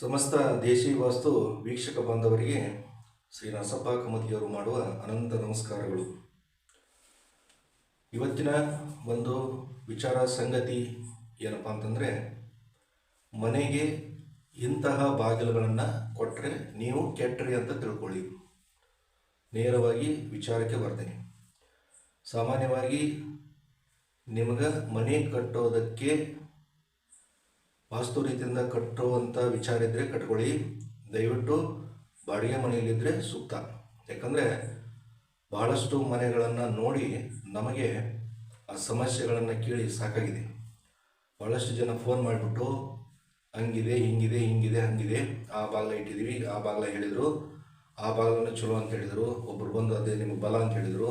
ಸಮಸ್ತ ದೇಶಿ ವಾಸ್ತು ವೀಕ್ಷಕ ಬಾಂಧವರಿಗೆ ಶ್ರೀ ನರಸಪ್ಪ ಕಮತಿಯವರು ಮಾಡುವ ಅನಂತ ನಮಸ್ಕಾರಗಳು. ಇವತ್ತಿನ ಒಂದು ವಿಚಾರ ಸಂಗತಿ ಏನಪ್ಪ ಅಂತಂದರೆ, ಮನೆಗೆ ಇಂತಹ ಬಾಗಿಲುಗಳನ್ನು ಕೊಟ್ಟರೆ ನೀವು ಕೆಟ್ಟರಿ ಅಂತ ತಿಳ್ಕೊಳ್ಳಿ. ನೇರವಾಗಿ ವಿಚಾರಕ್ಕೆ ಬರ್ತೇನೆ. ಸಾಮಾನ್ಯವಾಗಿ ನಿಮಗೆ ಮನೆ ಕಟ್ಟೋದಕ್ಕೆ ವಾಸ್ತು ರೀತಿಯಿಂದ ಕಟ್ಟುವಂಥ ವಿಚಾರ ಇದ್ದರೆ ಕಟ್ಕೊಳ್ಳಿ. ದಯವಿಟ್ಟು ಬಾಡಿಗೆ ಮನೆಯಲ್ಲಿದ್ದರೆ ಸೂಕ್ತ. ಯಾಕಂದರೆ ಬಹಳಷ್ಟು ಮನೆಗಳನ್ನು ನೋಡಿ ನಮಗೆ ಆ ಸಮಸ್ಯೆಗಳನ್ನು ಕೇಳಿ ಸಾಕಾಗಿದೆ. ಭಾಳಷ್ಟು ಜನ ಫೋನ್ ಮಾಡಿಬಿಟ್ಟು, ಹಂಗಿದೆ, ಹಿಂಗಿದೆ ಹಿಂಗಿದೆ, ಹಂಗಿದೆ. ಆ ಬಾಗಿಲ ಇಟ್ಟಿದ್ದೀವಿ ಆ ಬಾಗಿಲ ಹೇಳಿದರು. ಆ ಬಾಗಿಲನ್ನು ಚಲೋ ಅಂತ ಹೇಳಿದರು. ಒಬ್ಬರು ಬಂದು ಅದೇ ನಿಮಗೆ ಬಲ ಅಂತ ಹೇಳಿದರು.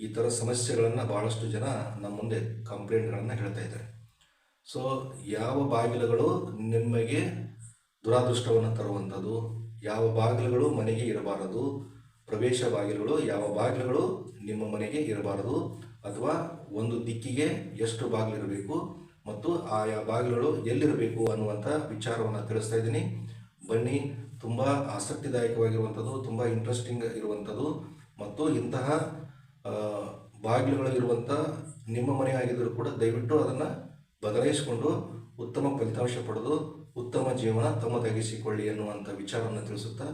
ಈ ಥರ ಸಮಸ್ಯೆಗಳನ್ನು ಭಾಳಷ್ಟು ಜನ ನಮ್ಮ ಮುಂದೆ ಕಂಪ್ಲೇಂಟ್ಗಳನ್ನು ಹೇಳ್ತಾ ಇದ್ದಾರೆ. ಸೊ ಯಾವ ಬಾಗಿಲುಗಳು ನಿಮಗೆ ದುರಾದೃಷ್ಟವನ್ನು ತರುವಂಥದ್ದು? ಯಾವ ಬಾಗಿಲುಗಳು ಮನೆಗೆ ಇರಬಾರದು? ಪ್ರವೇಶ ಬಾಗಿಲುಗಳು ಯಾವ ಬಾಗಿಲುಗಳು ನಿಮ್ಮ ಮನೆಗೆ ಇರಬಾರದು? ಅಥವಾ ಒಂದು ದಿಕ್ಕಿಗೆ ಎಷ್ಟು ಬಾಗಿಲಿರಬೇಕು ಮತ್ತು ಆಯಾ ಬಾಗಿಲುಗಳು ಎಲ್ಲಿರಬೇಕು ಅನ್ನುವಂಥ ವಿಚಾರವನ್ನು ತಿಳಿಸ್ತಾ ಇದ್ದೀನಿ. ಬನ್ನಿ, ತುಂಬ ಆಸಕ್ತಿದಾಯಕವಾಗಿರುವಂಥದ್ದು, ತುಂಬ ಇಂಟ್ರೆಸ್ಟಿಂಗ್ ಇರುವಂಥದ್ದು ಮತ್ತು ಇಂತಹ ಬಾಗಿಲುಗಳಲ್ಲಿರುವಂಥ ನಿಮ್ಮ ಮನೆ ಆಗಿದ್ದರೂ ಕೂಡ ದಯವಿಟ್ಟು ಅದನ್ನು ಬದಲಾಯಿಸಿಕೊಂಡು ಉತ್ತಮ ಫಲಿತಾಂಶ ಪಡೆದು ಉತ್ತಮ ಜೀವನ ತಮ್ಮದಾಗಿಸಿಕೊಳ್ಳಿ ಎನ್ನುವಂಥ ವಿಚಾರವನ್ನು ತಿಳಿಸುತ್ತಾ,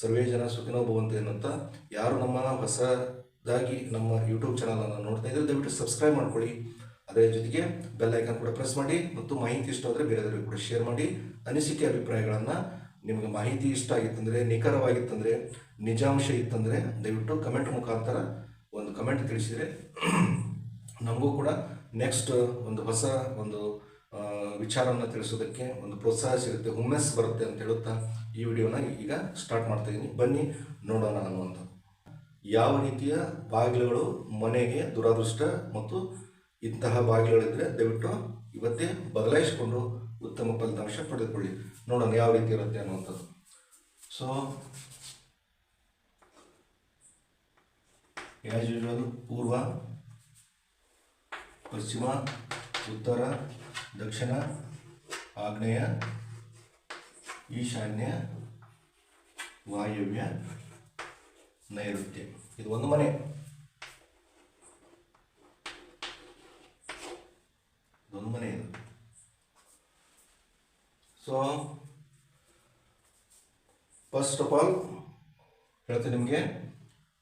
ಸರ್ವೇ ಜನ ಸುಖಿನೋ ಭವಂತೆ ಎನ್ನುತ್ತಾ, ಯಾರು ನಮ್ಮ ಹೊಸದಾಗಿ ನಮ್ಮ ಯೂಟ್ಯೂಬ್ ಚಾನಲನ್ನು ನೋಡ್ತಾ ಇದ್ದರೆ ದಯವಿಟ್ಟು ಸಬ್ಸ್ಕ್ರೈಬ್ ಮಾಡ್ಕೊಳ್ಳಿ. ಅದರ ಜೊತೆಗೆ ಬೆಲ್ ಐಕನ್ ಕೂಡ ಪ್ರೆಸ್ ಮಾಡಿ ಮತ್ತು ಮಾಹಿತಿ ಇಷ್ಟ ಆದರೆ ಬೇರೆಯವರಿಗೆ ಕೂಡ ಶೇರ್ ಮಾಡಿ. ಅನಿಸಿಕೆ ಅಭಿಪ್ರಾಯಗಳನ್ನು ನಿಮಗೆ ಮಾಹಿತಿ ಇಷ್ಟ ಆಗಿತ್ತಂದರೆ, ನಿಖರವಾಗಿತ್ತಂದರೆ, ನಿಜಾಂಶ ಇತ್ತಂದರೆ ದಯವಿಟ್ಟು ಕಮೆಂಟ್ ಮುಖಾಂತರ ಒಂದು ಕಮೆಂಟ್ ತಿಳಿಸಿದರೆ ನಮಗೂ ಕೂಡ ನೆಕ್ಸ್ಟ್ ಒಂದು ಹೊಸ ಒಂದು ವಿಚಾರವನ್ನು ತಿಳಿಸೋದಕ್ಕೆ ಒಂದು ಪ್ರೋತ್ಸಾಹ ಸಿಗುತ್ತೆ, ಹುಮ್ಮೆಸ್ ಬರುತ್ತೆ ಅಂತ ಹೇಳುತ್ತಾ ಈ ವಿಡಿಯೋನ ಈಗ ಸ್ಟಾರ್ಟ್ ಮಾಡ್ತಾ ಇದ್ದೀನಿ ಬನ್ನಿ, ನೋಡೋಣ ಅನ್ನುವಂಥ ಯಾವ ರೀತಿಯ ಬಾಗಿಲುಗಳು ಮನೆಗೆ ದುರಾದೃಷ್ಟ ಮತ್ತು ಇಂತಹ ಬಾಗಿಲುಗಳಿದ್ದರೆ ದಯವಿಟ್ಟು ಇವತ್ತೇ ಬದಲಾಯಿಸಿಕೊಂಡು ಉತ್ತಮ ಫಲಿತಾಂಶ ಪಡೆದುಕೊಳ್ಳಿ. ನೋಡೋಣ ಯಾವ ರೀತಿ ಇರುತ್ತೆ ಅನ್ನುವಂಥದ್ದು. ಸೊ ಯೂಶುವಲ್ ಪೂರ್ವ ಪಶ್ಚಿಮ, ಉತ್ತರ, ದಕ್ಷಿಣ, ಆಗ್ನೇಯ, ಈಶಾನ್ಯ, ವಾಯುವ್ಯ, ನೈಋತ್ಯ. ಇದು ಒಂದು ಮನೆ. ಒಂದು ಮನೆ ಇದು. ಸೊ ಫಸ್ಟ್ ಆಫ್ ಆಲ್ ಹೇಳ್ತೀನಿ ನಿಮಗೆ,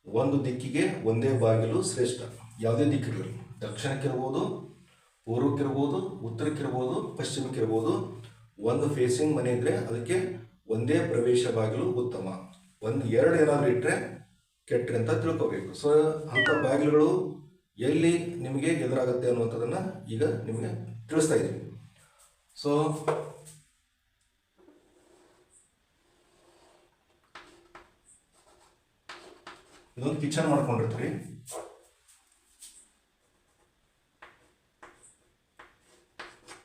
ಒಂದು ದಿಕ್ಕಿಗೆ ಒಂದೇ ಬಾಗಿಲು ಶ್ರೇಷ್ಠ. ಯಾವುದೇ ದಿಕ್ಕಿರಲಿ. ದಕ್ಷಿಣಕ್ಕಿರ್ಬೋದು, ಪೂರ್ವಕ್ಕಿರ್ಬೋದು, ಉತ್ತರಕ್ಕಿರ್ಬೋದು, ಪಶ್ಚಿಮಕ್ಕಿರ್ಬೋದು, ಒಂದು ಫೇಸಿಂಗ್ ಮನೆ ಇದ್ದರೆ ಅದಕ್ಕೆ ಒಂದೇ ಪ್ರವೇಶ ಬಾಗಿಲು ಉತ್ತಮ. ಒಂದು ಎರಡು ಏನಾದರೂ ಇಟ್ಟರೆ ಕೆಟ್ಟರೆ ಅಂತ ತಿಳ್ಕೊಬೇಕು. ಸೊ ಅಂಥ ಬಾಗಿಲುಗಳು ಎಲ್ಲಿ ನಿಮಗೆ ಎದುರಾಗುತ್ತೆ ಅನ್ನುವಂಥದ್ದನ್ನು ಈಗ ನಿಮಗೆ ತಿಳಿಸ್ತಾ ಇದ್ದೀನಿ. ಸೊ ಇದೊಂದು ಕಿಚನ್ ಮಾಡ್ಕೊಂಡಿರ್ತೀರಿ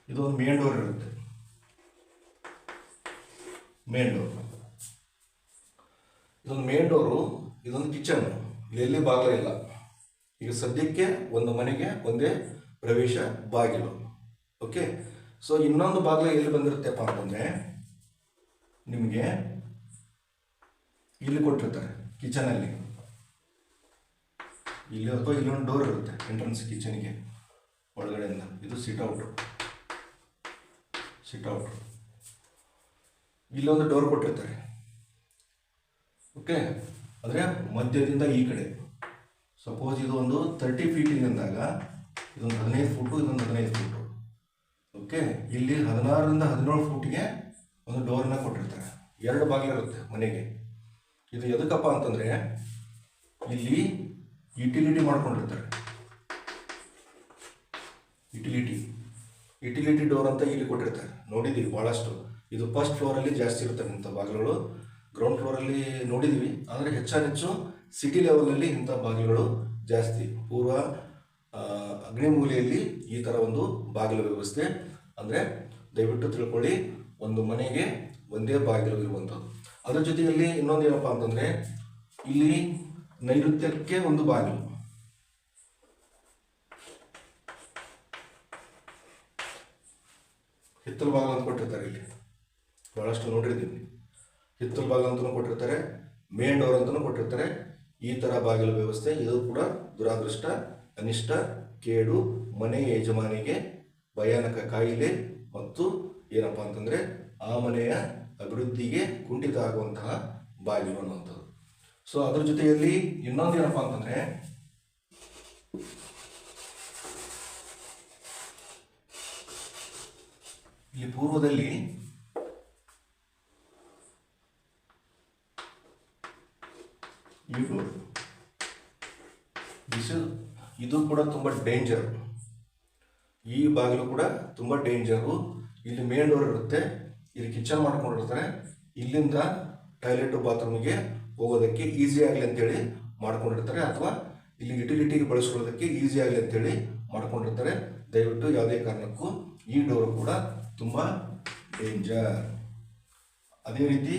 ಇದೊಂದು ಮೇನ್ ಡೋರ್ ಇರುತ್ತೆ. ಮೇನ್ ಡೋರ್ ಇದೊಂದು ಮೇನ್ ಡೋರು ಇದೊಂದು ಕಿಚನ್. ಎಲ್ಲಿ ಬಾಗಿಲು ಇಲ್ಲ. ಈಗ ಸದ್ಯಕ್ಕೆ ಒಂದು ಮನೆಗೆ ಒಂದೇ ಪ್ರವೇಶ ಬಾಗಿಲು. ಓಕೆ? ಸೊ ಇನ್ನೊಂದು ಬಾಗಿಲು ಎಲ್ಲಿ ಬಂದಿರುತ್ತೆಪ್ಪ ಅಂತಂದರೆ, ನಿಮಗೆ ಇಲ್ಲಿ ಕೊಟ್ಟಿರ್ತಾರೆ ಕಿಚನಲ್ಲಿ ಇಲ್ಲಿ ಅಥವಾ ಇಲ್ಲೊಂದು ಡೋರ್ ಇರುತ್ತೆ ಎಂಟ್ರೆನ್ಸ್ ಕಿಚನ್ಗೆ ಒಳಗಡೆಯಿಂದ. ಇದು ಸಿಟ್ ಔಟ್ ಸಿಟ್ ಔಟ್ ಇಲ್ಲೊಂದು ಡೋರ್ ಕೊಟ್ಟಿರ್ತಾರೆ. ಓಕೆ ಅಂದರೆ ಮಧ್ಯದಿಂದ ಈ ಕಡೆ. ಸಪೋಸ್ ಇದು ಒಂದು ತರ್ಟಿ ಫೀಟಿಂಗ್ ಅಂದಾಗ ಇದೊಂದು ಹದಿನೈದು ಫುಟು ಇದೊಂದು ಹದಿನೈದು ಫುಟು ಓಕೆ ಇಲ್ಲಿ ಹದಿನಾರರಿಂದ ಹದಿನೇಳು ಫೂಟಿಗೆ ಒಂದು ಡೋರ್ನ ಕೊಟ್ಟಿರ್ತಾರೆ. ಎರಡು ಬಾಗಿಲಿರುತ್ತೆ ಮನೆಗೆ. ಇದು ಎದಕ್ಕಪ್ಪ ಅಂತಂದರೆ, ಇಲ್ಲಿ ಯುಟಿಲಿಟಿ ಮಾಡ್ಕೊಂಡಿರ್ತಾರೆ. ಯುಟಿಲಿಟಿ ಯುಟಿಲಿಟಿ ಡೋರ್ ಅಂತ ಇಲ್ಲಿ ಕೊಟ್ಟಿರ್ತಾರೆ. ನೋಡಿದ್ದೀವಿ ಭಾಳಷ್ಟು ಇದು ಫಸ್ಟ್ ಫ್ಲೋರಲ್ಲಿ ಜಾಸ್ತಿ ಇರ್ತವೆ ಇಂಥ ಬಾಗಿಲುಗಳು. ಗ್ರೌಂಡ್ ಫ್ಲೋರಲ್ಲಿ ನೋಡಿದ್ದೀವಿ. ಆದರೆ ಹೆಚ್ಚಾನೆಚ್ಚು ಸಿಟಿ ಲೆವೆಲಲ್ಲಿ ಇಂಥ ಬಾಗಿಲುಗಳು ಜಾಸ್ತಿ. ಪೂರ್ವ ಅಗ್ನಿಮೂಲೆಯಲ್ಲಿ ಈ ಥರ ಒಂದು ಬಾಗಿಲು ವ್ಯವಸ್ಥೆ. ಅಂದರೆ ದಯವಿಟ್ಟು ತಿಳ್ಕೊಳ್ಳಿ, ಒಂದು ಮನೆಗೆ ಒಂದೇ ಬಾಗಿಲು ಇರುವಂಥದ್ದು. ಅದರ ಜೊತೆಯಲ್ಲಿ ಇನ್ನೊಂದು ಏನಪ್ಪ ಅಂತಂದರೆ ಇಲ್ಲಿ ನೈಋತ್ಯಕ್ಕೆ ಒಂದು ಬಾಗಿಲು. ಹಿತ್ತಲು ಬಾಗಿಲು ಅಂತ ಕೊಟ್ಟಿರ್ತಾರೆ ಇಲ್ಲಿ. ಭಾಳಷ್ಟು ನೋಡಿರ್ತೀವಿ. ಹಿತ್ತಲು ಬಾಗಿಲು ಅಂತಲೂ ಕೊಟ್ಟಿರ್ತಾರೆ, ಮೇನ್ ಡೋರ್ ಅಂತಲೂ ಕೊಟ್ಟಿರ್ತಾರೆ. ಈ ಥರ ಬಾಗಿಲು ವ್ಯವಸ್ಥೆ, ಇದು ಕೂಡ ದುರಾದೃಷ್ಟ, ಅನಿಷ್ಟ, ಕೇಡು, ಮನೆ ಯಜಮಾನಿಗೆ ಭಯಾನಕ ಕಾಯಿಲೆ ಮತ್ತು ಏನಪ್ಪ ಅಂತಂದರೆ ಆ ಮನೆಯ ಅಭಿವೃದ್ಧಿಗೆ ಕುಂಠಿತ ಆಗುವಂತಹ ಬಾಗಿಲು ಅನ್ನುವಂಥದ್ದು. ಸೊ ಅದ್ರ ಜೊತೆಯಲ್ಲಿ ಇನ್ನೊಂದು ಏನಪ್ಪ ಅಂತಂದರೆ ಇಲ್ಲಿ ಪೂರ್ವದಲ್ಲಿ ದಿಸ್ ಇದು ಕೂಡ ತುಂಬ ಡೇಂಜರ್ ಈ ಬಾಗಿಲು ಕೂಡ ತುಂಬ ಡೇಂಜರು ಇಲ್ಲಿ ಮೇನ್ ಡೋರ್ ಇರುತ್ತೆ, ಇಲ್ಲಿ ಕಿಚನ್ ಮಾಡ್ಕೊಂಡಿರ್ತಾರೆ, ಇಲ್ಲಿಂದ ಟಾಯ್ಲೆಟ್ ಬಾತ್ರೂಮಿಗೆ ಹೋಗೋದಕ್ಕೆ ಈಸಿ ಆಗಲಿ ಅಂತೇಳಿ ಮಾಡ್ಕೊಂಡಿರ್ತಾರೆ, ಅಥವಾ ಇಲ್ಲಿ ಯುಟಿಲಿಟಿಗೆ ಬಳಸ್ಕೊಳ್ಳೋದಕ್ಕೆ ಈಸಿ ಆಗಲಿ ಅಂತೇಳಿ ಮಾಡ್ಕೊಂಡಿರ್ತಾರೆ. ದಯವಿಟ್ಟು ಯಾವುದೇ ಕಾರಣಕ್ಕೂ ಈ ಡೋರ್ ಕೂಡ ತುಂಬ ಡೇಂಜರ್ ಅದೇ ರೀತಿ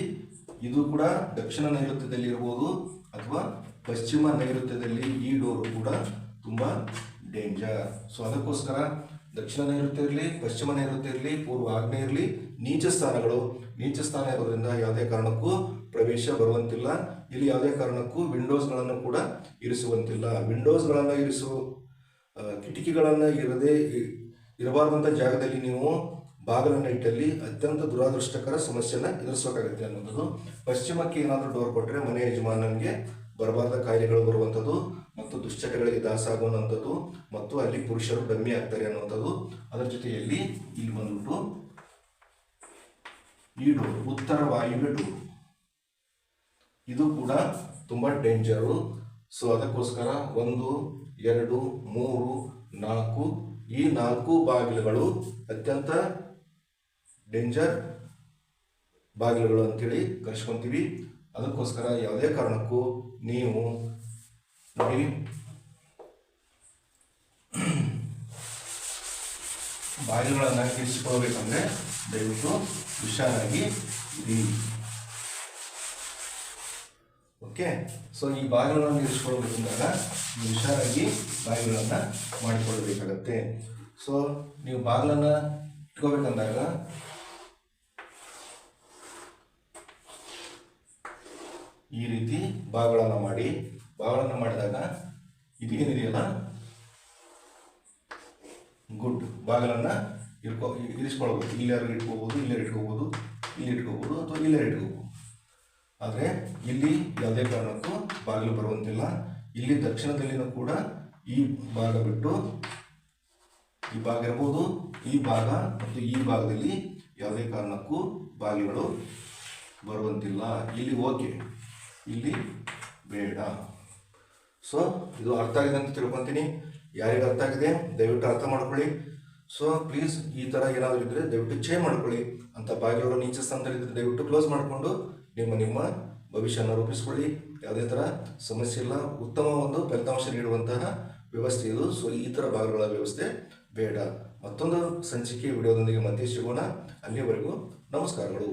ಇದು ಕೂಡ ದಕ್ಷಿಣ ನೈಋತ್ಯದಲ್ಲಿ ಇರ್ಬೋದು ಅಥವಾ ಪಶ್ಚಿಮ ನೈಋತ್ಯದಲ್ಲಿ ಈ ಡೋರ್ ಕೂಡ ತುಂಬ ಡೇಂಜರ್ ಸೊ ಅದಕ್ಕೋಸ್ಕರ ದಕ್ಷಿಣ ನೈಋತ್ಯ ಇರಲಿ, ಪಶ್ಚಿಮ ನೈಋತ್ಯ ಇರಲಿ, ಪೂರ್ವ ಆಗ್ನೇಯ ಇರಲಿ, ನೀಚ ಸ್ಥಾನಗಳು, ನೀಚ ಸ್ಥಾನ ಇರೋದ್ರಿಂದ ಯಾವುದೇ ಕಾರಣಕ್ಕೂ ಪ್ರವೇಶ ಬರುವಂತಿಲ್ಲ. ಇಲ್ಲಿ ಯಾವುದೇ ಕಾರಣಕ್ಕೂ ವಿಂಡೋಸ್ಗಳನ್ನು ಕೂಡ ಇರಿಸುವಂತಿಲ್ಲ. ವಿಂಡೋಸ್ಗಳನ್ನು ಇರಿಸು ಕಿಟಕಿಗಳನ್ನು ಇರದೇ ಇರಬಾರ್ದಂಥ ಜಾಗದಲ್ಲಿ ನೀವು ಬಾಗಿಲನ್ನು ಇಟ್ಟಲ್ಲಿ ಅತ್ಯಂತ ದುರಾದೃಷ್ಟಕರ ಸಮಸ್ಯೆನ ಎದುರಿಸಬೇಕಾಗುತ್ತೆ ಅನ್ನೋದು ಪಶ್ಚಿಮಕ್ಕೆ ಏನಾದರೂ ಡೋರ್ ಕೊಟ್ಟರೆ ಮನೆ ಯಜಮಾನನಿಗೆ ಬರಬಾರದ ಕಾಯಿಲೆಗಳು ಬರುವಂಥದ್ದು ಮತ್ತು ದುಶ್ಚಟಗಳಿಗೆ ದಾಸ ಆಗುವಂಥದ್ದು ಮತ್ತು ಅಲ್ಲಿ ಪುರುಷರು ಡಮ್ಮಿ ಆಗ್ತಾರೆ ಅನ್ನುವಂಥದ್ದು. ಅದರ ಜೊತೆಯಲ್ಲಿ ಇಲ್ಲಿ ಬಂದ್ಬಿಟ್ಟು ಈ ಡೋರ್ ಉತ್ತರ ವಾಯುವ್ಯ ಡೋರ್ ಇದು ಕೂಡ ತುಂಬ ಡೇಂಜರು ಸೊ ಅದಕ್ಕೋಸ್ಕರ ಒಂದು, ಎರಡು, ಮೂರು, ನಾಲ್ಕು ಈ ನಾಲ್ಕು ಬಾಗಿಲುಗಳು ಅತ್ಯಂತ ಡೇಂಜರ್ ಬಾಗಿಲುಗಳು ಅಂತೇಳಿ ಕರೆಸ್ಕೊಂತೀವಿ. ಅದಕ್ಕೋಸ್ಕರ ಯಾವುದೇ ಕಾರಣಕ್ಕೂ ನೀವು ನೋಡಿ. ಬಾಗಿಲುಗಳನ್ನು ಇರಿಸಿಕೊಳ್ಬೇಕಂದ್ರೆ ದಯವಿಟ್ಟು ಹುಷಾರಾಗಿ ಇರಿ. ಓಕೆ? ಸೊ, ಈ ಬಾಗಿಲುಗಳನ್ನು ಇರಿಸ್ಕೊಳ್ಬೇಕಂದಾಗ ನೀವು ಹುಷಾರಾಗಿ ಬಾಗಿಲುಗಳನ್ನು ಮಾಡಿಕೊಳ್ಬೇಕಾಗತ್ತೆ ಸೊ, ನೀವು ಬಾಗಿಲನ್ನು ಇಟ್ಕೋಬೇಕಂದಾಗ ಈ ರೀತಿ ಭಾಗಗಳನ್ನು ಮಾಡಿ, ಭಾಗಗಳನ್ನು ಮಾಡಿದಾಗ ಇದು ಏನಿದೆಯಲ್ಲ ಗುಡ್ ಭಾಗಗಳನ್ನು ಇಟ್ಕೊ ಇರಿಸ್ಕೊಳ್ಬೋದು. ಇಲ್ಲಾರು ಇಟ್ಕೋಬೋದು, ಇಲ್ಲೇ ಇಟ್ಕೋಬೋದು, ಇಲ್ಲಿ ಇಟ್ಕೋಬೋದು ಅಥವಾ ಇಲ್ಲೇ ಇಟ್ಕೋಬೋದು. ಆದರೆ ಇಲ್ಲಿ ಯಾವುದೇ ಕಾರಣಕ್ಕೂ ಬಾಗಿಲು ಬರುವಂತಿಲ್ಲ. ಇಲ್ಲಿ ದಕ್ಷಿಣದಲ್ಲಿನೂ ಕೂಡ ಈ ಭಾಗ ಬಿಟ್ಟು ಈ ಭಾಗ ಇರ್ಬೋದು. ಈ ಭಾಗ ಮತ್ತು ಈ ಭಾಗದಲ್ಲಿ ಯಾವುದೇ ಕಾರಣಕ್ಕೂ ಬಾಗಿಲುಗಳು ಬರುವಂತಿಲ್ಲ. ಇಲ್ಲಿ ಓಕೆ. ಇಲ್ಲಿ ಬೇಡ. ಸೊ ಇದು ಅರ್ಥ ಆಗಿದೆ ಅಂತ ತಿಳ್ಕೊತೀನಿ. ಯಾರಿಗೆ ಅರ್ಥ ಆಗಿದೆ? ದಯವಿಟ್ಟು ಅರ್ಥ ಮಾಡ್ಕೊಳ್ಳಿ. ಸೊ ಪ್ಲೀಸ್ ಈ ಥರ ಏನಾದರೂ ಇದ್ದರೆ ದಯವಿಟ್ಟು ಚೇಂಜ್ ಮಾಡ್ಕೊಳ್ಳಿ ಅಂತ ಬಾಗಿಲುಗಳು ನೀಚ ಸ್ಥಾನದಲ್ಲಿದ್ದರೆ ದಯವಿಟ್ಟು ಕ್ಲೋಸ್ ಮಾಡಿಕೊಂಡು ನಿಮ್ಮ ನಿಮ್ಮ ಭವಿಷ್ಯನ ರೂಪಿಸ್ಕೊಳ್ಳಿ. ಯಾವುದೇ ಥರ ಸಮಸ್ಯೆ ಇಲ್ಲ. ಉತ್ತಮ ಒಂದು ಫಲಿತಾಂಶ ನೀಡುವಂತಹ ವ್ಯವಸ್ಥೆ ಇದು. ಸೊ ಈ ಥರ ಭಾಗಗಳ ವ್ಯವಸ್ಥೆ ಬೇಡ. ಮತ್ತೊಂದು ಸಂಚಿಕೆ ವಿಡಿಯೋದೊಂದಿಗೆ ಮತ್ತೆ ಸಿಗೋಣ. ಅಲ್ಲಿಯವರೆಗೂ ನಮಸ್ಕಾರಗಳು.